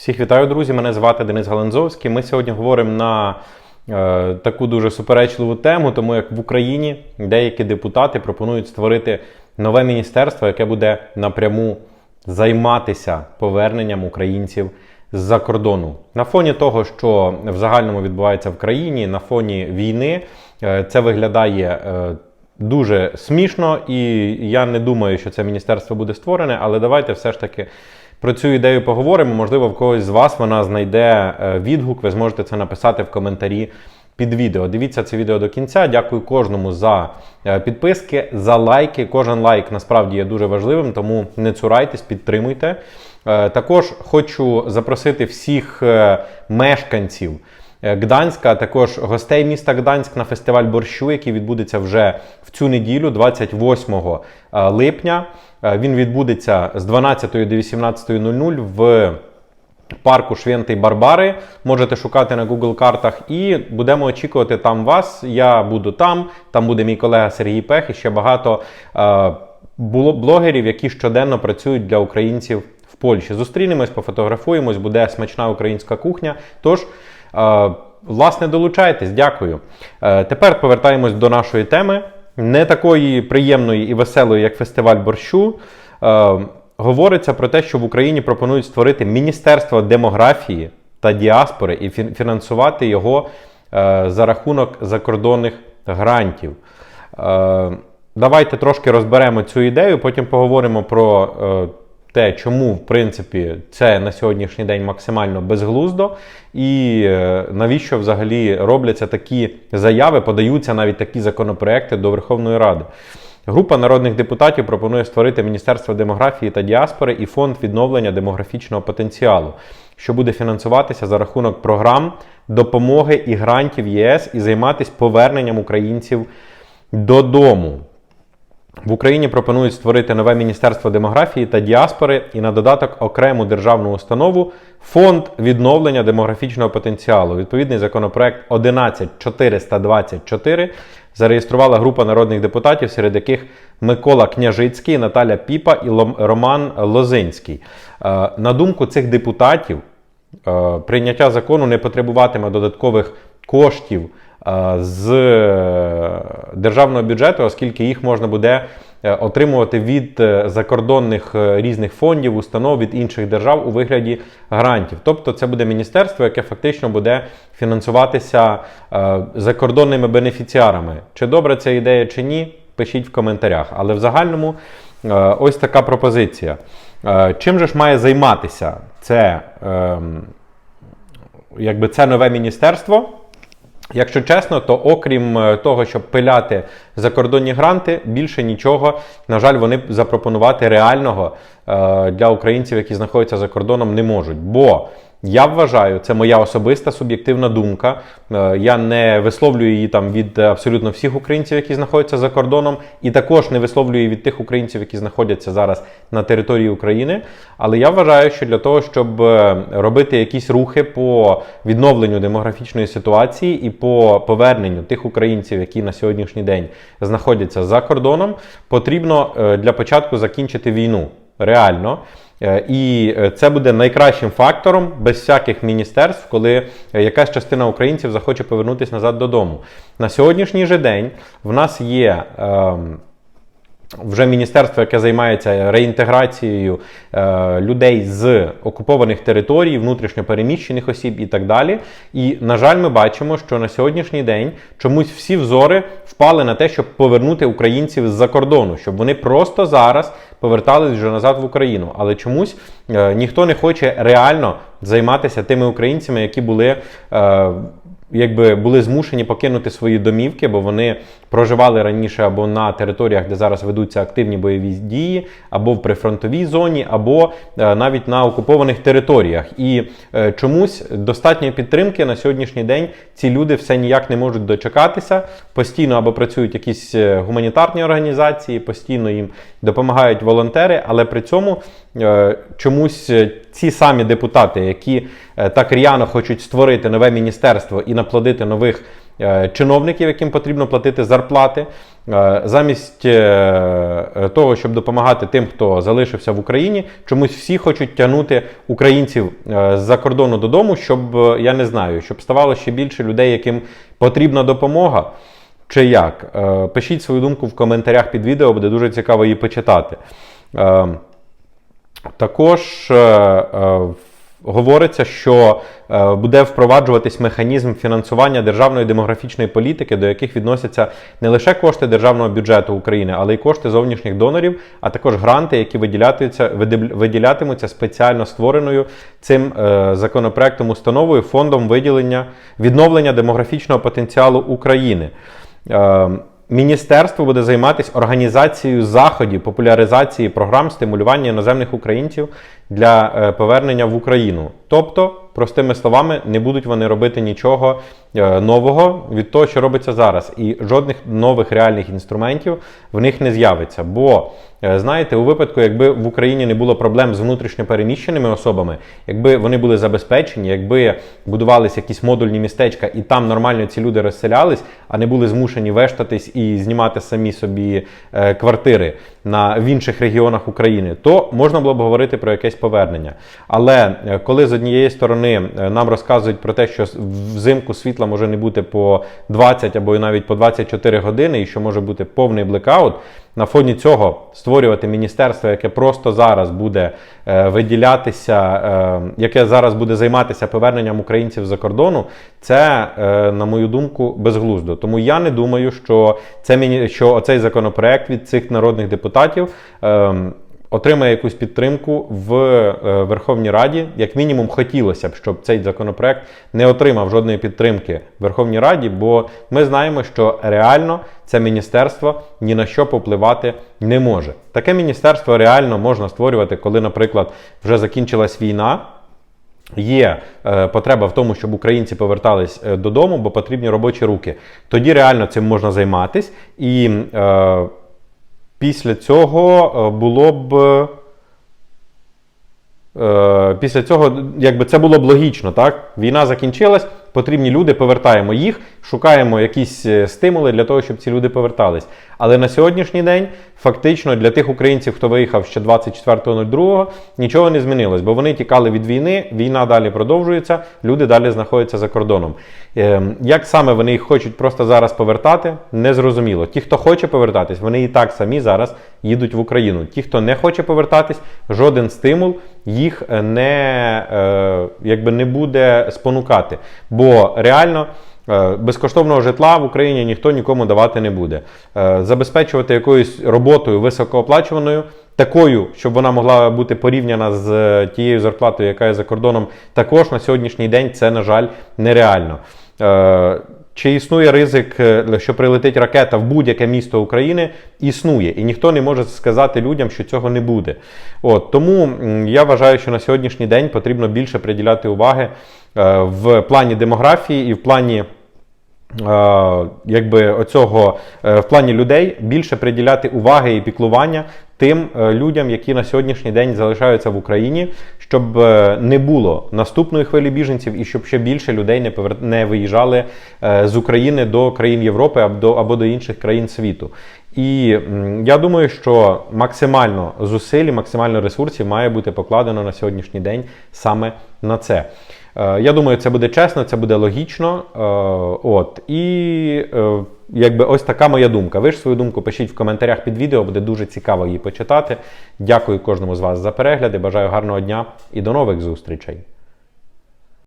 Всіх вітаю, друзі! Мене звати Денис Галанзовський. Ми сьогодні говоримо на е, таку дуже суперечливу тему, тому як в Україні деякі депутати пропонують створити нове міністерство, яке буде напряму займатися поверненням українців з-за кордону. На фоні того, що в загальному відбувається в країні, на фоні війни, е, це виглядає. е, Дуже смішно, і я не думаю, що це міністерство буде створене, але давайте все ж таки про цю ідею поговоримо. Можливо, в когось з вас вона знайде е, відгук. Ви зможете це написати в коментарі під відео. Дивіться це відео до кінця. Дякую кожному за е, підписки, за лайки. Кожен лайк насправді є дуже важливим, тому не цурайтесь, підтримуйте. Е, Також хочу запросити всіх мешканців. Е, Гданська, а також гостей міста Гданськ на фестиваль борщу, який відбудеться вже в цю неділю, 28 е, липня. Е, Він відбудеться з 12 до 18.00 в парку Швентий Барбари. Можете шукати на Google картах і будемо очікувати там вас. Я буду там, там буде мій колега Сергій Пех і ще багато блогерів, які щоденно працюють для українців в Польщі. Зустрінемось, пофотографуємось, буде смачна українська кухня. Тож, власне, долучайтесь, дякую. Е, тепер повертаємось до нашої теми. Не такої приємної і веселої, як фестиваль борщу. Е, говориться про те, що в Україні пропонують створити Міністерство демографії та діаспори і фінансувати його е, за рахунок закордонних грантів. Е, давайте трошки розберемо цю ідею, потім поговоримо про е, те, чому в принципі це на сьогоднішній день максимально безглуздо, і е, навіщо взагалі робляться такі заяви, подаються навіть такі законопроекти до Верховної Ради. Група народних депутатів пропонує створити Міністерство демографії та діаспори і фонд відновлення демографічного потенціалу, що буде фінансуватися за рахунок програм допомоги і грантів ЄС і займатися поверненням українців додому. В Україні пропонують створити нове Міністерство демографії та діаспори і на додаток окрему державну установу Фонд відновлення демографічного потенціалу. Відповідний законопроект 11424 зареєструвала група народних депутатів, серед яких Микола Княжицький, Наталя Піпа і Роман Лозинський. Е, На думку цих депутатів, е, прийняття закону не потребуватиме додаткових коштів е, з е, державного бюджету, оскільки їх можна буде е, отримувати від закордонних різних фондів, установ від інших держав у вигляді грантів. Тобто це буде міністерство, яке фактично буде фінансуватися закордонними бенефіціарами. Чи добра ця ідея, чи ні, пишіть в коментарях. Але в загальному ось така пропозиція. Чим же ж має займатися це, ем, якби це нове міністерство? Якщо чесно, то окрім е, того, щоб пиляти закордонні гранти, більше нічого, на жаль, вони запропонувати реального е, для українців, які знаходяться за кордоном, не можуть. Бо я вважаю, це моя особиста суб'єктивна думка. е, Я не висловлюю її там від абсолютно всіх українців, які знаходяться за кордоном, і також не висловлюю від тих українців, які знаходяться зараз на території України. Але я вважаю, що для того, щоб е, робити якісь рухи по відновленню демографічної ситуації і по поверненню тих українців, які на сьогоднішній день знаходяться за кордоном, потрібно е, для початку закінчити війну. Реально. Е, І е, це буде найкращим фактором без всяких міністерств, коли е, якась частина українців захоче повернутися назад додому. На сьогоднішній же день в нас є. Вже міністерство, яке займається реінтеграцією е, людей з окупованих територій, внутрішньопереміщених осіб і так далі. І, на жаль, ми бачимо, що на сьогоднішній день чомусь всі взори впали на те, щоб повернути українців з-за кордону, щоб вони просто зараз повертались вже назад в Україну. Але чомусь е, ніхто не хоче реально займатися тими українцями, які були. Е, якби були змушені покинути свої домівки, бо вони проживали раніше або на територіях, де зараз ведуться активні бойові дії, або в прифронтовій зоні, або е, навіть на окупованих територіях. І е, чомусь достатньої підтримки на сьогоднішній день ці люди все ніяк не можуть дочекатися. Постійно або працюють якісь е, гуманітарні організації, постійно їм допомагають волонтери, але при цьому чомусь е, ці самі депутати, які е, так р'яно хочуть створити нове міністерство і наплодити нових е, чиновників, яким потрібно платити зарплати. Е, Замість е, е, того, щоб допомагати тим, хто залишився в Україні, чомусь всі хочуть тягнути українців е, з-за кордону додому, щоб е, я не знаю, щоб ставало ще більше людей, яким потрібна допомога. Чи як? Е, Пишіть свою думку в коментарях під відео, буде дуже цікаво її почитати. Також е, е, говориться, що е, буде впроваджуватись механізм фінансування державної демографічної політики, до яких відносяться не лише кошти державного бюджету України, але й кошти зовнішніх донорів, а також гранти, які виділятимуться, виділятимуться спеціально створеною цим законопроектом установою фондом виділення відновлення демографічного потенціалу України. Міністерство буде займатися організацією заходів, популяризації програм стимулювання іноземних українців для е, повернення в Україну. Тобто, простими словами, не будуть вони робити нічого е, нового від того, що робиться зараз, і жодних нових реальних інструментів в них не з'явиться. Бо е, знаєте, у випадку, якби в Україні не було проблем з внутрішньо переміщеними особами, якби вони були забезпечені, якби будувалися якісь модульні містечка, і там нормально ці люди розселялись, а не були змушені вештатись і знімати самі собі е, квартири на в інших регіонах України, то можна було б говорити про якесь повернення. Але коли з однієї сторони е, нам розказують про те, що взимку світла може не бути по 20 або навіть по 24 години, і що може бути повний блекаут, на фоні цього створювати міністерство, яке просто зараз буде е, виділятися, е, яке зараз буде займатися поверненням українців за кордону, це, на мою думку, безглуздо. Тому я не думаю, що це що оцей законопроект від цих народних депутатів. Отримає якусь підтримку в е, Верховній Раді. Як мінімум, хотілося б, щоб цей законопроект не отримав жодної підтримки в Верховній Раді, бо ми знаємо, що реально це міністерство ні на що попливати не може. Таке міністерство реально можна створювати, коли, наприклад, вже закінчилась війна. Є е, потреба в тому, щоб українці повертались е, додому, бо потрібні робочі руки. Тоді реально цим можна займатись, і е, після цього е, було б. Е, після цього, якби це було б логічно, так? Війна закінчилась, потрібні люди, повертаємо їх, шукаємо якісь е, стимули для того, щоб ці люди повертались. Але на сьогоднішній день фактично для тих українців, хто виїхав ще 24.02, нічого не змінилось, бо вони тікали від війни, війна далі продовжується, люди далі знаходяться за кордоном. Е, Як саме вони їх хочуть просто зараз повертати, незрозуміло. Ті, хто хоче повертатись, вони і так самі зараз їдуть в Україну. Ті, хто не хоче повертатись, жоден стимул їх не, е, якби не буде спонукати. Бо реально. е, Безкоштовного житла в Україні ніхто нікому давати не буде. Е, Забезпечувати якоюсь роботою високооплачуваною, такою, щоб вона могла бути порівняна з е, тією зарплатою, яка є за кордоном, також на сьогоднішній день це, на жаль, нереально. Чи існує ризик, е, що прилетить ракета в будь-яке місто України? Існує, і ніхто не може сказати людям, що цього не буде. От тому я вважаю, що на сьогоднішній день потрібно більше приділяти уваги е, в плані демографії і в плані. Якби оцього е, в плані людей більше приділяти уваги і піклування тим е, людям, які на сьогоднішній день залишаються в Україні, щоб е, не було наступної хвилі біженців і щоб ще більше людей не повер... не виїжджали з України до країн Європи або або до інших країн світу. І я думаю, що максимально зусиль, максимально ресурсів має бути покладено на сьогоднішній день саме на це. Е, Я думаю, це буде чесно, це буде логічно. Е, От і е, якби ось така моя думка. Ви ж свою думку пишіть в коментарях під відео, буде дуже цікаво її почитати. Дякую кожному з вас за перегляди. Бажаю гарного дня і до нових зустрічей.